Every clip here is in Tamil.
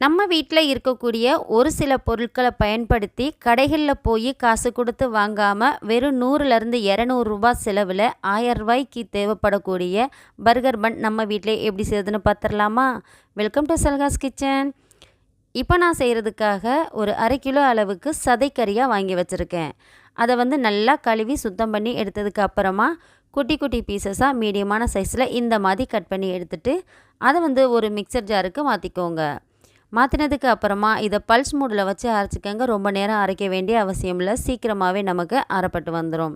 நம்ம வீட்டில் இருக்கக்கூடிய ஒரு சில பொருட்களை பயன்படுத்தி கடைகளில் போய் காசு கொடுத்து வாங்காமல் வெறும் நூறுலேருந்து இரநூறுபா செலவில் ஆயிரம் ரூபாய்க்கு தேவைப்படக்கூடிய பர்கர் பன் நம்ம வீட்டில் எப்படி செய்யுதுன்னு பார்த்துடலாமா வெல்கம் டு சல்காஸ் கிச்சன் இப்போ நான் செய்கிறதுக்காக ஒரு அரை கிலோ அளவுக்கு சதைக்கறியாக வாங்கி வச்சுருக்கேன். அதை வந்து நல்லா கழுவி சுத்தம் பண்ணி எடுத்ததுக்கு அப்புறமா குட்டி குட்டி பீசஸாக மீடியமான சைஸில் இந்த மாதிரி கட் பண்ணி எடுத்துகிட்டு அதை வந்து ஒரு மிக்சர் ஜாருக்கு மாற்றிக்கோங்க மாற்றினதுக்கு அப்புறமா இதை பல்ஸ் மூடில் வச்சு அரைச்சிக்கங்க. ரொம்ப நேரம் அரைக்க வேண்டிய அவசியம் இல்லை. சீக்கிரமாகவே நமக்கு அரைப்பட்டு வந்துடும்.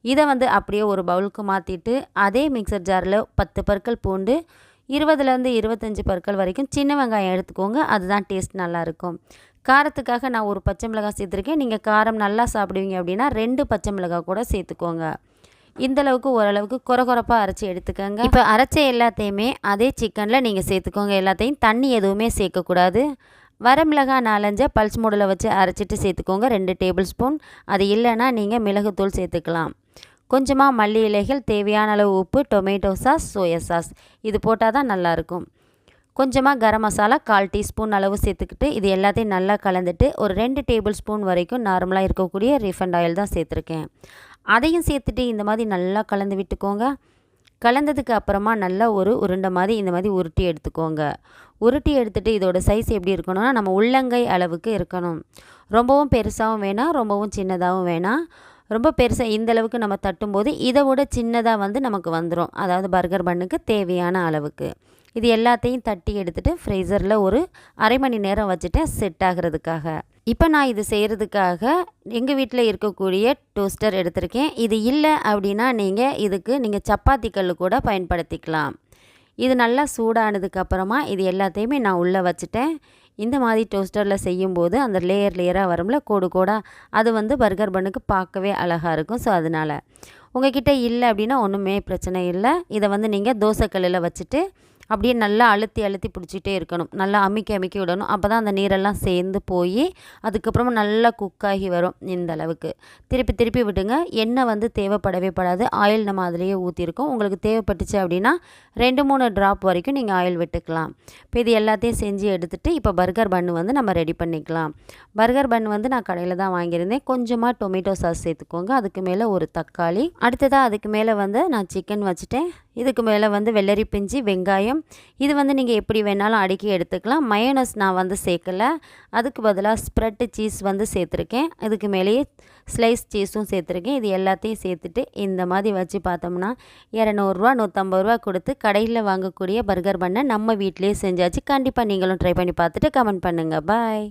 இதை வந்து அப்படியே ஒரு பவுலுக்கு மாற்றிட்டு அதே மிக்சர் ஜாரில் பத்து பற்கள் பூண்டு இருபதுலேருந்து இருபத்தஞ்சி பற்கள் வரைக்கும் சின்ன வெங்காயம் எடுத்துக்கோங்க. அதுதான் டேஸ்ட் நல்லாயிருக்கும். காரத்துக்காக நான் ஒரு பச்சை மிளகாய் சேர்த்துருக்கேன். நீங்கள் காரம் நல்லா சாப்பிடுவீங்க அப்படின்னா ரெண்டு பச்சை மிளகாய் கூட சேர்த்துக்கோங்க. இந்தளவுக்கு ஓரளவுக்கு குறகுறப்பாக அரைச்சி எடுத்துக்கோங்க. இப்போ அரைச்ச எல்லாத்தையுமே அதே சிக்கனில் நீங்கள் சேர்த்துக்கோங்க. எல்லாத்தையும் தண்ணி எதுவுமே சேர்க்கக்கூடாது. வரமிளகா நாலஞ்சை பல்ஸ் மூடில் வச்சு அரைச்சிட்டு சேர்த்துக்கோங்க. ரெண்டு டேபிள் ஸ்பூன் அது இல்லைன்னா நீங்கள் மிளகுத்தூள் சேர்த்துக்கலாம். கொஞ்சமாக மல்லி இலைகள் தேவையான அளவு உப்பு டொமேட்டோ சாஸ் சோயா சாஸ் இது போட்டால் தான் நல்லாயிருக்கும் கொஞ்சமாக கரம் மசாலா கால் டீஸ்பூன் அளவு சேர்த்துக்கிட்டு இது எல்லாத்தையும் நல்லா கலந்துட்டு ஒரு ரெண்டு டேபிள் ஸ்பூன் வரைக்கும் நார்மலாக இருக்கக்கூடிய ரீஃபண்ட் ஆயில் தான் சேர்த்துருக்கேன். அதையும் சேர்த்துட்டு இந்த மாதிரி நல்லா கலந்து விட்டுக்கோங்க. கலந்ததுக்கு அப்புறமா நல்லா ஒரு உருண்டை மாதிரி இந்த மாதிரி உருட்டி எடுத்துக்கோங்க. உருட்டி எடுத்துகிட்டு இதோட சைஸ் எப்படி இருக்கணும்னா நம்ம உள்ளங்கை அளவுக்கு இருக்கணும். ரொம்பவும் பெருசாகவும் வேணாம் ரொம்பவும் சின்னதாகவும் வேணாம். ரொம்ப பெருசாக இந்த அளவுக்கு நம்ம தட்டும்போது இதை விட சின்னதாக வந்து நமக்கு வந்துடும் அதாவது பர்கர் பண்ணுக்கு தேவையான அளவுக்கு. இது எல்லாத்தையும் தட்டி எடுத்துகிட்டு ஃப்ரீசரில் ஒரு அரை மணி நேரம் வச்சுட்டு செட் ஆகிறதுக்காக. இப்போ நான் இது செய்கிறதுக்காக எங்கள் வீட்டில் இருக்கக்கூடிய டோஸ்டர் எடுத்திருக்கேன். இது இல்லை அப்படின்னா நீங்கள் இதுக்கு நீங்கள் சப்பாத்தி கல் கூட பயன்படுத்திக்கலாம். இது நல்லா சூடானதுக்கப்புறமா இது எல்லாத்தையுமே நான் உள்ளே வச்சுட்டேன். இந்த மாதிரி டோஸ்டரில் செய்யும்போது அந்த லேயர் லேயராக வரும்ல கோடு கோடாக அது வந்து பர்கர் பண்ணுக்கு பார்க்கவே அழகாக இருக்கும். ஸோ அதனால் உங்ககிட்ட இல்லை அப்படின்னா ஒன்றுமே பிரச்சனை இல்லை. இதை வந்து நீங்கள் தோசைக்கல்லில் வச்சுட்டு அப்படியே நல்லா அழுத்தி அழுத்தி பிடிச்சிட்டே இருக்கணும். நல்லா அமைக்க அமுக்கி விடணும். அப்போ தான் அந்த நீரெல்லாம் சேர்ந்து போய் அதுக்கப்புறமா நல்லா குக்காகி வரும் இந்த அளவுக்கு. திருப்பி திருப்பி விடுங்க. எண்ணெய் வந்து தேவைப்படவே படாது. ஆயில் நம்ம அதிலேயே ஊற்றிருக்கோம் உங்களுக்கு தேவைப்பட்டுச்சு அப்படின்னா ரெண்டு மூணு ட்ராப் வரைக்கும் நீங்கள் ஆயில் விட்டுக்கலாம். இப்போ இது எல்லாத்தையும் செஞ்சு எடுத்துகிட்டு இப்போ பர்கர் பண்ணு வந்து நம்ம ரெடி பண்ணிக்கலாம். பர்கர் பன் வந்து நான் கடையில் தான் வாங்கியிருந்தேன். கொஞ்சமாக டொமேட்டோ சாஸ் சேர்த்துக்கோங்க. அதுக்கு மேலே ஒரு தக்காளி அடுத்ததாக அதுக்கு மேலே வந்து நான் சிக்கன் வச்சுட்டேன். இதுக்கு மேலே வந்து வெள்ளரி பிஞ்சு வெங்காயம். இது வந்து நீங்கள் எப்படி வேணாலும் அடுக்கி எடுத்துக்கலாம். மயோனஸ் நான் வந்து சேர்க்கலை. அதுக்கு பதிலாக ஸ்ப்ரெட்டு சீஸ் வந்து சேர்த்துருக்கேன். இதுக்கு மேலேயே ஸ்லைஸ் சீஸும் சேர்த்துருக்கேன். இது எல்லாத்தையும் சேர்த்துட்டு இந்த மாதிரி வச்சு பார்த்தோம்னா இரநூறுவா நூற்றம்பது ரூபா கொடுத்து கடையில் வாங்கக்கூடிய பர்கர் பண்ண நம்ம வீட்டிலேயே செஞ்சாச்சு. கண்டிப்பாக நீங்களும் ட்ரை பண்ணி பார்த்துட்டு கமெண்ட் பண்ணுங்கள் பாய்